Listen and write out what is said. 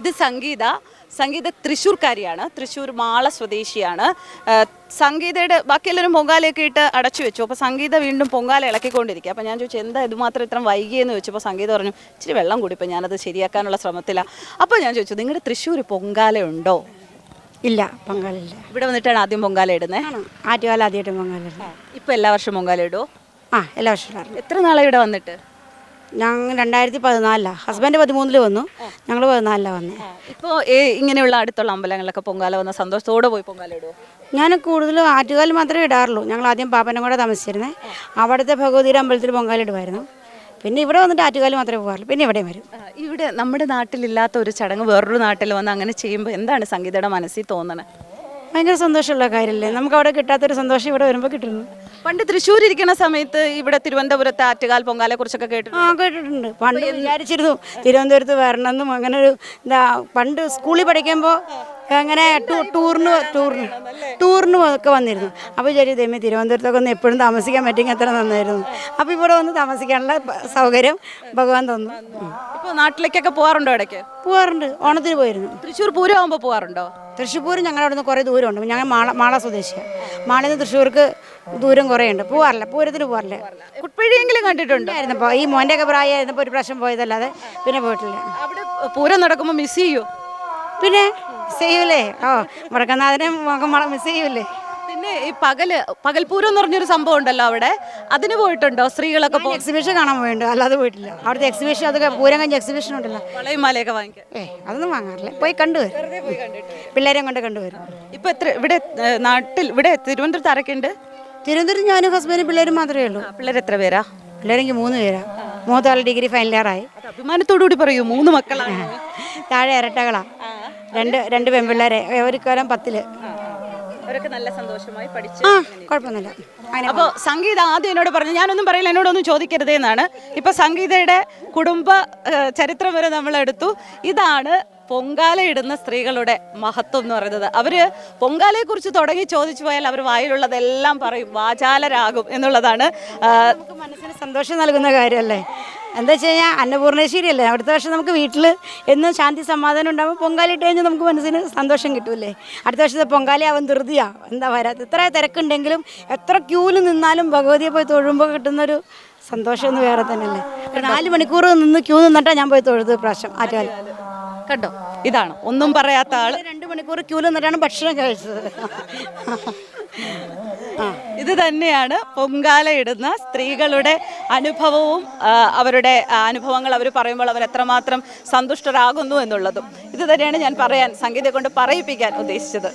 ഇത് സംഗീത സംഗീത തൃശ്ശൂർക്കാരിയാണ് തൃശ്ശൂർ മാള സ്വദേശിയാണ്. സംഗീതയുടെ ബാക്കിയെല്ലാവരും പൊങ്കാലയൊക്കെ ഇട്ട് അടച്ചു വെച്ചു. അപ്പോൾ സംഗീത വീണ്ടും പൊങ്കാല ഇളക്കിക്കൊണ്ടിരിക്കുക. അപ്പോൾ ഞാൻ ചോദിച്ചു എന്താ ഇതുമാത്രം ഇത്ര വൈകിയെന്ന് ചോദിച്ചപ്പോൾ സംഗീത പറഞ്ഞു ഇച്ചിരി വെള്ളം കൂടിപ്പോൾ ഞാനത് ശരിയാക്കാനുള്ള ശ്രമത്തിലാണ് അപ്പോൾ ഞാൻ ചോദിച്ചു നിങ്ങളുടെ തൃശ്ശൂർ പൊങ്കാല ഉണ്ടോ? ഇല്ല പൊങ്കാല ഇല്ല. ഇവിടെ വന്നിട്ടാണ് ആദ്യം പൊങ്കാല ഇടുന്നത് ആറ്റുകാലം ആദ്യമായിട്ട് പൊങ്കാല ഇപ്പോൾ എല്ലാ വർഷവും പൊങ്കാല ഇടുമോ ആ എല്ലാ വർഷവും എത്ര നാളെ ഇവിടെ വന്നിട്ട്? ഞങ്ങൾ രണ്ടായിരത്തി പതിനാലിലാണ് ഹസ്ബൻഡ് പതിമൂന്നിൽ വന്നു. ഞങ്ങൾ പതിനാലിലാണ് വന്നത് ഇപ്പോൾ ഇങ്ങനെയുള്ള അടുത്തുള്ള അമ്പലങ്ങളിലൊക്കെ പൊങ്കാല വന്ന സന്തോഷത്തോടെ പോയി പൊങ്കാല ഇടുമോ ഞാൻ കൂടുതലും ആറ്റുകാൽ മാത്രമേ ഇടാറുള്ളൂ. ഞങ്ങൾ ആദ്യം പാപ്പനും കൂടെ താമസിച്ചിരുന്നത് അവിടുത്തെ ഭഗവതിയുടെ അമ്പലത്തിൽ പൊങ്കാല ഇടുമായിരുന്നു പിന്നെ ഇവിടെ വന്നിട്ട് ആറ്റുകാൽ മാത്രമേ പോകാറുള്ളൂ പിന്നെ ഇവിടെയും വരും. ഇവിടെ നമ്മുടെ നാട്ടിലില്ലാത്ത ഒരു ചടങ്ങ് വേറൊരു നാട്ടിൽ വന്ന് അങ്ങനെ ചെയ്യുമ്പോൾ എന്താണ് സംഗീതയുടെ മനസ്സിൽ തോന്നണത് ഭയങ്കര സന്തോഷമുള്ള കാര്യമല്ലേ? നമുക്ക് അവിടെ കിട്ടാത്തൊരു സന്തോഷം ഇവിടെ വരുമ്പോൾ കിട്ടുന്നു. പണ്ട് തൃശ്ശൂർ ഇരിക്കുന്ന സമയത്ത് ഇവിടെ തിരുവനന്തപുരത്തെ ആറ്റുകാൽ പൊങ്കാലെ കുറിച്ചൊക്കെ കേട്ടിട്ടുണ്ട്. ആ കേട്ടിട്ടുണ്ട്. പണ്ട് വിചാരിച്ചിരുന്നു തിരുവനന്തപുരത്ത് വരണമെന്നും അങ്ങനെ ഒരു എന്താ പണ്ട് സ്കൂളിൽ പഠിക്കുമ്പോൾ അങ്ങനെ ടൂറിന് ടൂറിന് ടൂറിന് ഒക്കെ വന്നിരുന്നു. അപ്പോൾ വിചാരിച്ചു ദൈവം തിരുവനന്തപുരത്തൊക്കെ ഒന്ന് എപ്പോഴും താമസിക്കാൻ പറ്റുമെങ്കിൽ എത്ര നന്നായിരുന്നു. അപ്പോൾ ഇവിടെ വന്ന് താമസിക്കാനുള്ള സൗകര്യം ഭഗവാൻ തന്നു. ഇപ്പോൾ നാട്ടിലേക്കൊക്കെ പോകാറുണ്ടോ ഇടയ്ക്ക്? പോകാറുണ്ട് ഓണത്തിന് പോയിരുന്നു. തൃശ്ശൂർ പൂരം ആകുമ്പോൾ പോകാറുണ്ടോ തൃശ്ശൂർ ഞങ്ങളുടെ അവിടെ നിന്ന് കുറേ ദൂരമുണ്ട്. ഞങ്ങൾ മാള മാള സ്വദേശിയാണ് മാളയിൽ നിന്ന് തൃശ്ശൂർക്ക് ദൂരം കുറേ ഉണ്ട് പോവാറില്ല. പൂരത്തിന് പോകാറില്ല കുട്ട്പഴിയെങ്കിലും കണ്ടിട്ടുണ്ട്? ആയിരുന്നപ്പോൾ ഈ മോന്റെയൊക്കെ പ്രായമായിരുന്നപ്പോൾ ഒരു പ്രാവശ്യം പോയതല്ലാതെ പിന്നെ പോയിട്ടില്ല. അവിടെ പൂരം നടക്കുമ്പോൾ മിസ് ചെയ്യൂ? പിന്നെ മിസ് ചെയ്യൂലേ? ഓ മുടക്കനാഥനെ മിസ് ചെയ്യൂലേ? പിന്നെ ഈ പകൽ പകൽപൂരം എന്ന് പറഞ്ഞൊരു സംഭവം ഉണ്ടല്ലോ അവിടെ. അതിന് പോയിട്ടുണ്ടോ സ്ത്രീകളൊക്കെ പോ എക്സിബിഷൻ കാണാൻ പോയിട്ടുണ്ട്. അല്ലാതെ പോയിട്ടില്ല. അവിടുത്തെ എക്സിബിഷൻ അതൊക്കെ പൂരം കഴിഞ്ഞ എക്സിബിഷൻ ഉണ്ടല്ലോ. വളയും മാലയൊക്കെ വാങ്ങിക്കാൻ. ഏ അതൊന്നും വാങ്ങാറില്ല. പോയി കണ്ടുവരും പിള്ളേരെ കൊണ്ട് കണ്ടുവരും ഇപ്പൊ എത്ര ഇവിടെ ഏ, നാട്ടിൽ ഇവിടെ തിരുവനന്തപുരത്ത് ആരൊക്കെയുണ്ട്? തിരുവനന്തപുരത്ത് ഞാനും ഹസ്ബൻഡും പിള്ളേരും മാത്രമേ ഉള്ളൂ. പിള്ളേർ എത്ര പേരാ? പിള്ളേരെങ്കിൽ മൂന്ന് പേരാ. മൂത്ത ഡിഗ്രി ഫൈനൽ ഇയറായി അത് അഭിമാനത്തോടുകൂടി പറയൂ മൂന്ന് മക്കളാണ്. താഴെ ഇരട്ടകളാ. രണ്ട് രണ്ട് പെൺപിള്ളേരെ ഒരു കാലം പത്തിൽ. അവരൊക്കെ നല്ല സന്തോഷമായി പഠിച്ചു ആ കുഴപ്പമൊന്നുമില്ല. അങ്ങനെ അപ്പോൾ സംഗീത ആദ്യം എന്നോട് പറഞ്ഞു ഞാനൊന്നും പറയില്ല എന്നോടൊന്നും ചോദിക്കരുതേ എന്നാണ്. ഇപ്പൊ സംഗീതയുടെ കുടുംബ ചരിത്രം വരെ നമ്മൾ എടുത്തു. ഇതാണ് പൊങ്കാല ഇടുന്ന സ്ത്രീകളുടെ മഹത്വം എന്ന് പറയുന്നത്. അവർ പൊങ്കാലയെ കുറിച്ച് തുടങ്ങി ചോദിച്ചു പോയാൽ അവർ വായിലുള്ളതെല്ലാം പറയും വാചാലരാകും എന്നുള്ളതാണ് ആ, നമുക്ക് മനസ്സിന് സന്തോഷം നൽകുന്ന കാര്യമല്ലേ? എന്താ വെച്ച് കഴിഞ്ഞാൽ അന്നപൂർണേശ്വരിയല്ലേ? അടുത്ത വർഷം നമുക്ക് വീട്ടിൽ എന്നും ശാന്തി സമാധാനം ഉണ്ടാകുമ്പോൾ പൊങ്കാലിട്ട് കഴിഞ്ഞാൽ നമുക്ക് മനസ്സിന് സന്തോഷം കിട്ടൂലേ അടുത്ത വർഷത്തെ പൊങ്കാലി പൊങ്കാലയാവും ധൃതിയാ. എന്താ വരാത്ത? എത്ര തിരക്കുണ്ടെങ്കിലും എത്ര ക്യൂവിൽ നിന്നാലും ഭഗവതിയെ പോയി തൊഴുമ്പോൾ കിട്ടുന്നൊരു സന്തോഷം ഒന്ന് വേറെ തന്നെയല്ലേ? നാല് മണിക്കൂർ നിന്ന് ക്യൂ നിന്നിട്ടാണ് ഞാൻ പോയി തൊഴുത് പ്രാവശ്യം. ആറ്റുകാലം. കണ്ടോ? ഇതാണ്. ഒന്നും പറയാത്ത ആൾ രണ്ട് മണിക്കൂർ ക്യൂ നിന്നിട്ടാണ് ഭക്ഷണം കഴിച്ചത്. ഇത് തന്നെയാണ് പൊങ്കാല ഇടുന്ന സ്ത്രീകളുടെ അനുഭവവും അവരുടെ അനുഭവങ്ങൾ അവർ പറയുമ്പോൾ അവർ എത്രമാത്രം സന്തുഷ്ടരാകുന്നു എന്നുള്ളതും. ഇത് തന്നെയാണ് ഞാൻ പറയാൻ സംഗീതം കൊണ്ട് പറയിപ്പിക്കാൻ ഉദ്ദേശിച്ചത്.